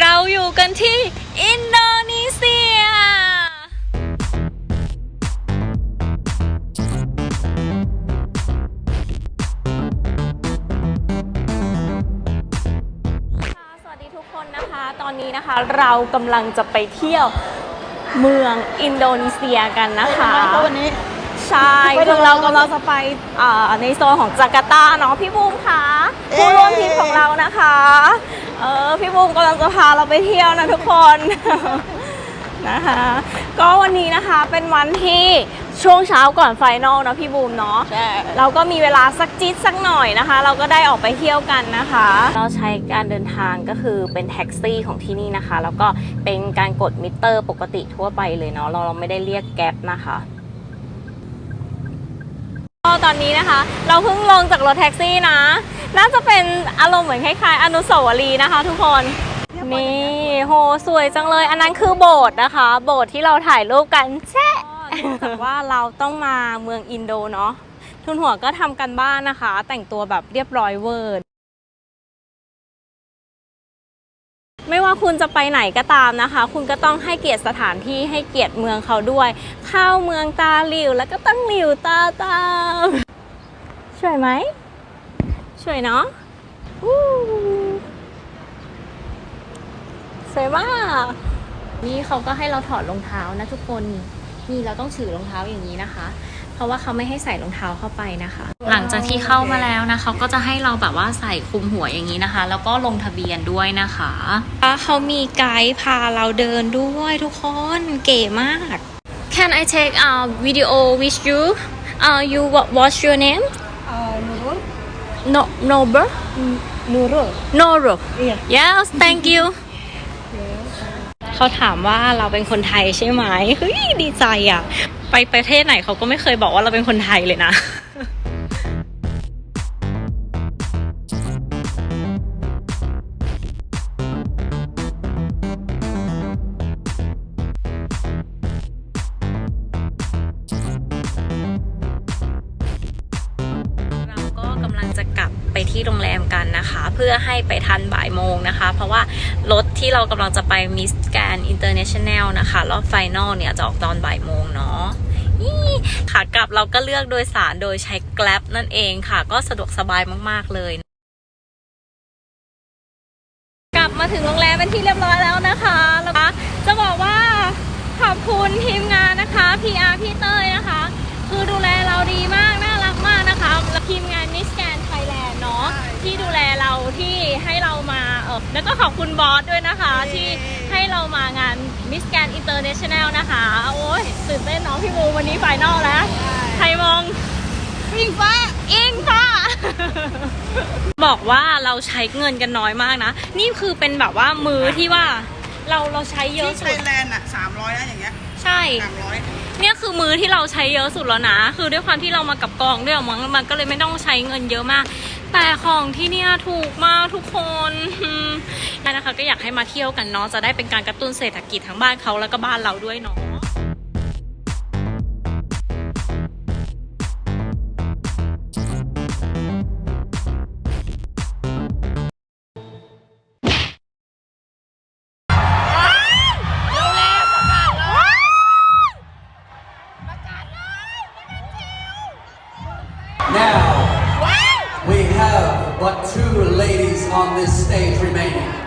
เราอยู่กันที่อินโดนีเซีย สวัสดีทุกคนนะคะ ตอนนี้นะคะเรากำลังจะไปเที่ยวเมืองอินโดนีเซียกันนะคะวันนี้ ใช่ไปดูคือเรากำลังจะไปอ่าในโซนของจาการ์ตาเนาะพี่บูมคะเอ๊ะผู้ร่วมทริปของเรานะคะ เออพี่บูมกำลังจะพาเราไปเที่ยวนะทุกคน นะคะก็วันนี้นะคะเป็นวันที่ช่วงเช้าก่อนไฟนอลนะพี่บูมเนาะใช่เราก็มีเวลาสักจิตสักหน่อยนะคะ เราก็ได้ออกไปเที่ยวกันนะคะ เราใช้การเดินทางก็คือเป็นแท็กซี่ของที่นี่นะคะ แล้วก็เป็นการกดมิเตอร์ปกติทั่วไปเลยเนาะเราเราไม่ได้เรียกแก๊ปนะคะก็ตอนนี้นะคะ เราเพิ่งลงจากรถแท็กซี่นะ น่าจะเป็นอารมณ์เหมือนคล้ายๆ อนุสาวรีย์นะคะ ทุกคนนี่โหสวยจังเลย อันนั้นคือโบสถ์นะคะ โบสถ์ที่เราถ่ายรูปกันแช่เนื่องจากว่าเราต้องมาเมืองอินโดเนาะทุนหัวก็ทำกันบ้านนะคะ แต่งตัวแบบเรียบร้อยเวอร์ไม่ว่าคุณจะไปไหนก็ตามนะคะ คุณก็ต้องให้เกียรติสถานที่ให้เกียรติเมืองเขาด้วย เข้าเมืองตาหลิวแล้วก็ต้องหลิวตาตามสวยไหม สวยเนาะสวยมาก นี่เขาก็ให้เราถอดรองเท้านะทุกคนนี่เราต้องถือรองเท้าอย่างนี้นะคะ เพราะว่าเขาไม่ให้ใส่รองเท้าเข้าไปนะคะ หลังจากที่เข้ามาแล้วนะเขาก็จะให้เราแบบว่าใส่คลุมหัวอย่างนี้นะคะ แล้วก็ลงทะเบียนด้วยนะคะเขามีไกด์พาเราเดินด้วยทุกคนเก๋มาก Can I take a video with you uh, you what what's your name no Nober นูรุ Noro เนี่ย yes thank you เขาถามว่าเราเป็นคนไทยใช่ไหมเฮ้ยดีใจอะ ไปประเทศไหนเขาก็ไม่เคยบอกว่าเราเป็นคนไทยเลยนะ ที่โรงแรมกันนะคะ เพื่อให้ไปทันบ่ายโมงนะคะ เพราะว่ารถที่เรากำลังจะไปมิสแกนอินเตอร์เนชั่นแนลนะคะ รอบไฟนอลเนี่ยจะออกตอนบ่ายโมงเนาะนี่ขากลับเราก็เลือกโดยสารโดยใช้ Grab นั่นเองค่ะ ก็สะดวกสบายมากๆเลยกลับมาถึงโรงแรมเป็นที่เรียบร้อยแล้วนะคะแล้วก็จะบอกว่าขอบคุณทีมงานนะคะ PR พี่เต้ยนะคะ คือดูแล แล้วก็ขอบคุณบอสด้วยนะคะ ที่ให้เรามางานมิสแกนอินเตอร์เนชั่นแนลนะคะ โอ้ยตื่นเต้นเนาะพี่บูวันนี้ไฟนอลแล้ว ใครมองปิงฟ้า อิงค่ะบอกว่าเราใช้เงินกันน้อยมากนะ นี่คือเป็นแบบว่ามือที่ว่าเราเราใช้เยอะที่ไทสุด ยแลนด์อะสามร้อยนะอย่างเงี้ย ใช่ สามร้อยเนี่ยคือมือที่เราใช้เยอะสุดแล้วนะ คือด้วยความที่เรามากับกองด้วยมั้งมันก็เลยไม่ต้องใช้เงินเยอะมาก แต่ของที่เนี่ยถูกมากทุกคนอืมนะคะก็อยากให้มาเที่ยวกันเนาะจะได้เป็นการกระตุ้นเศรษฐกิจทั้งบ้านเขาแล้วก็บ้านเราด้วยเนาะ but two ladies on this stage remaining.